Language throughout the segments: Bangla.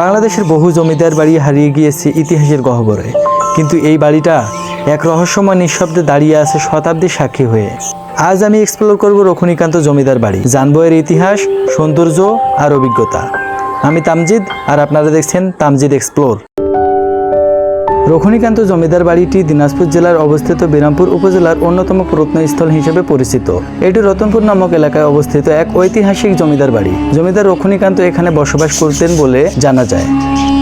বাংলাদেশের বহু জমিদার বাড়ি হারিয়ে গিয়েছে ইতিহাসের গহ্বরে। কিন্তু এই বাড়িটা এক রহস্যময় নিঃশব্দে দাঁড়িয়ে আছে শতাব্দীর সাক্ষী হয়ে। আজ আমি এক্সপ্লোর করব রখনীকান্ত জমিদার বাড়ি। জানব এর ইতিহাস, সৌন্দর্য আর অভিজ্ঞতা। আমি তামজিদ আর আপনারা দেখছেন তামজিদ এক্সপ্লোর রখনীকান্ত জমিদার বাড়িটি দিনাজপুর জেলার অবস্থিত বিরামপুর উপজেলার অন্যতম প্রত্নস্থল হিসেবে পরিচিত। এটি রতনপুর নামক এলাকায় অবস্থিত এক ঐতিহাসিক জমিদার বাড়ি। জমিদার রক্ষণীকান্ত এখানে বসবাস করতেন বলে জানা যায়।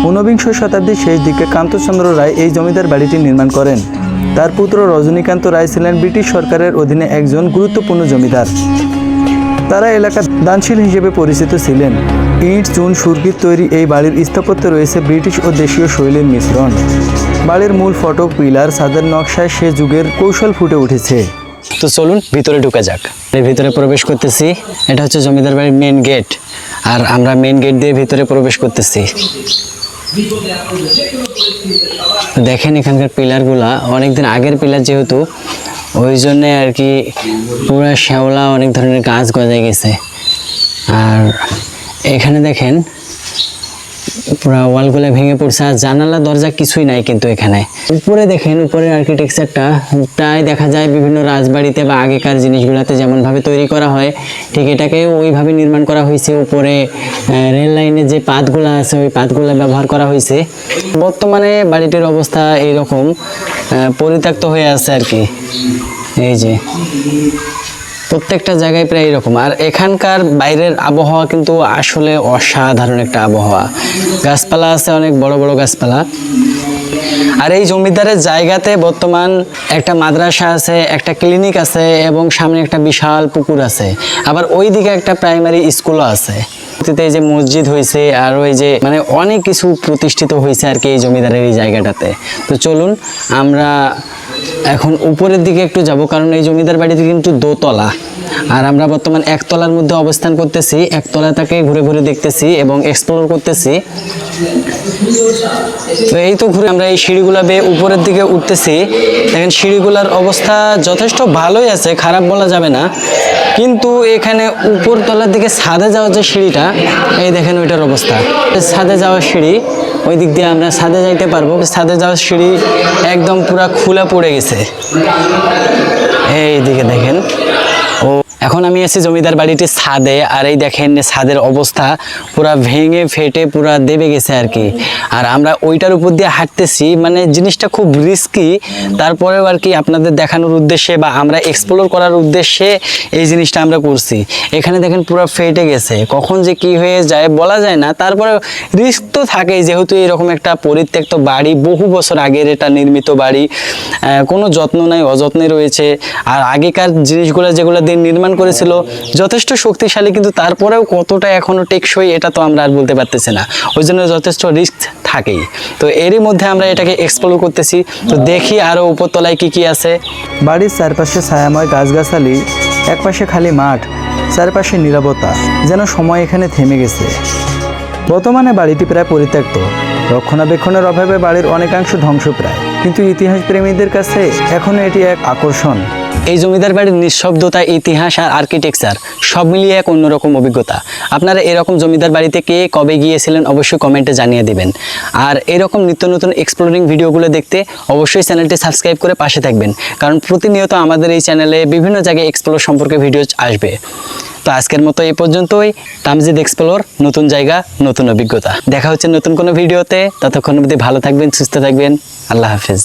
ঊনবিংশ শতাব্দীর শেষ দিকে কান্তচন্দ্র রায় এই জমিদার বাড়িটি নির্মাণ করেন। তার পুত্র রজনীকান্ত রায় ছিলেন ব্রিটিশ সরকারের অধীনে একজন গুরুত্বপূর্ণ জমিদার। তারা এলাকার দানশীল হিসেবে পরিচিত ছিলেন। ইট, চুন, সুরকির তৈরি এই বাড়ির স্থাপত্যে রয়েছে ব্রিটিশ ও দেশীয় শৈলীর মিশ্রণ। বাড়ির মূল ফটক, পিলার ছাদের নকশায় সে যুগের কৌশল ফুটে উঠেছে। তো চলুন, ভিতরে ঢুকা যাক। ভিতরে প্রবেশ করতেছি। এটা হচ্ছে জমিদার বাড়ির মেন গেট আর আমরা মেন গেট দিয়ে ভিতরে প্রবেশ করতেছি। দেখেন এখানকার পিলারগুলা, অনেকদিন আগের পিলার যেহেতু ওই জন্যে আর কি পুরো শ্যাওলা অনেক ধরনের গাছ গজায় গেছে। আর এখানে দেখেন পুরা ওয়ালগুলো ভেঙে পড়ছে আর জানালা দরজা কিছুই নাই কিন্তু এখানে। উপরে দেখেন উপরের আর্কিটেকচারটা প্রায় দেখা যায় বিভিন্ন রাজবাড়িতে বা আগেকার জিনিসগুলোতে যেমনভাবে তৈরি করা হয়, ঠিক এটাকে ওইভাবে নির্মাণ করা হয়েছে। উপরে রেল লাইনের যে পাতগুলো আছে, ওই পাতগুলো ব্যবহার করা হয়েছে। বর্তমানে বাড়িটির অবস্থা এইরকম পরিত্যক্ত হয়ে আছে আর কি। এই যে প্রত্যেকটা জায়গায় প্রায় এরকম। আর এখানকার বাইরের আবহাওয়া কিন্তু আসলে অসাধারণ একটা আবহাওয়া। গাছপালা আছে, অনেক বড় বড় গাছপালা। আর এই জমিদারের জায়গাতে বর্তমান একটা মাদ্রাসা আছে, একটা ক্লিনিক আছে এবং সামনে একটা বিশাল পুকুর আছে। আবার ওই দিকে একটা প্রাইমারি স্কুলও আছে। পরবর্তীতে এই যে মসজিদ হয়েছে আর ওই যে মানে অনেক কিছু প্রতিষ্ঠিত হয়েছে আর কি এই জমিদারের এই জায়গাটাতে। তো চলুন, আমরা এখন উপরের দিকে একটু যাব কারণ এই জমিদার বাড়িতে কিন্তু দোতলা। আর আমরা বর্তমান একতলার মধ্যে অবস্থান করতেছি, একতলাটাকে ঘুরে ঘুরে দেখতেছি এবং এক্সপ্লোর করতেছি। তো এই তো ঘুরে আমরা এই সিঁড়িগুলা বেয়ে উপরের দিকে উঠতেছি। দেখেন সিঁড়িগুলার অবস্থা যথেষ্ট ভালোই আছে, খারাপ বলা যাবে না। কিন্তু এখানে উপর তলার দিকে ছাদে যাওয়ার যে সিঁড়িটা, এই দেখেন ওইটার অবস্থা। ছাদে যাওয়ার সিঁড়ি ওই দিক দিয়ে আমরা ছাদে যাইতে পারব। ছাদে যাওয়ার সিঁড়ি একদম পুরা খোলা পড়ে গেছে। এই দিকে দেখেন। এখন আমি আছি জমিদার বাড়িটির ছাদে, আর এই দেখেন ছাদের অবস্থা পুরা ভেঙে ফেটে পুরা দেবে গেছে আর কি। আর আমরা ওইটার উপর দিয়ে হাঁটতেছি মানে জিনিসটা খুব রিস্কি তারপরেও আর কি আপনাদের দেখানোর উদ্দেশ্যে বা আমরা এক্সপ্লোর করার উদ্দেশ্যে এই জিনিসটা আমরা করছি। এখানে দেখেন পুরো ফেটে গেছে। কখন যে কি হয়ে যায় বলা যায় না। তারপরে রিস্ক তো থাকেই, যেহেতু এরকম একটা পরিত্যক্ত বাড়ি, বহু বছর আগের এটা নির্মিত বাড়ি কোনো যত্ন নাই, অযত্নে রয়েছে। আর আগেকার জিনিসগুলো যেগুলো দিয়ে নির্মাণ করেছিল, যথেষ্ট শক্তিশালী, কিন্তু তারপরেও কতটা এখনও টেকসই এটা তো আমরা আর বলতে পারতেছি না। ওই জন্য যথেষ্ট রিস্ক থাকেই। তো এরই মধ্যে আমরা এটাকে এক্সপ্লোর করতেছি। তো দেখি আরও উপরতলায় কি কি আছে। বাড়ির চারপাশে ছায়াময় গাছগাছালি, একপাশে খালি মাঠ, চারপাশে নিরাপত্তা যেন সময় এখানে থেমে গেছে। বর্তমানে বাড়িটি প্রায় পরিত্যক্ত। রক্ষণাবেক্ষণের অভাবে বাড়ির অনেকাংশ ধ্বংস প্রায় কিন্তু ইতিহাস প্রেমীদের কাছে এখনও এটি এক আকর্ষণ। এই জমিদার বাড়ির নিঃশব্দতা, ইতিহাস আর আর্কিটেকচার সব মিলিয়ে এক অন্যরকম অভিজ্ঞতা। আপনারা এরকম জমিদার বাড়িতে কে কবে গিয়েছিলেন অবশ্যই কমেন্টে জানিয়ে দেবেন। আর এরকম নিত্য নতুন এক্সপ্লোরিং ভিডিওগুলো দেখতে অবশ্যই চ্যানেলটি সাবস্ক্রাইব করে পাশে থাকবেন। কারণ প্রতিনিয়ত আমাদের এই চ্যানেলে বিভিন্ন জায়গায় এক্সপ্লোর সম্পর্কে ভিডিও আসবে। তো আজকের মতো এই পর্যন্তই। তামজিদ এক্সপ্লোর নতুন জায়গা, নতুন অভিজ্ঞতা। দেখা হচ্ছে নতুন কোনো ভিডিওতে ততক্ষণ অবধি ভালো থাকবেন, সুস্থ থাকবেন। আল্লাহ হাফেজ।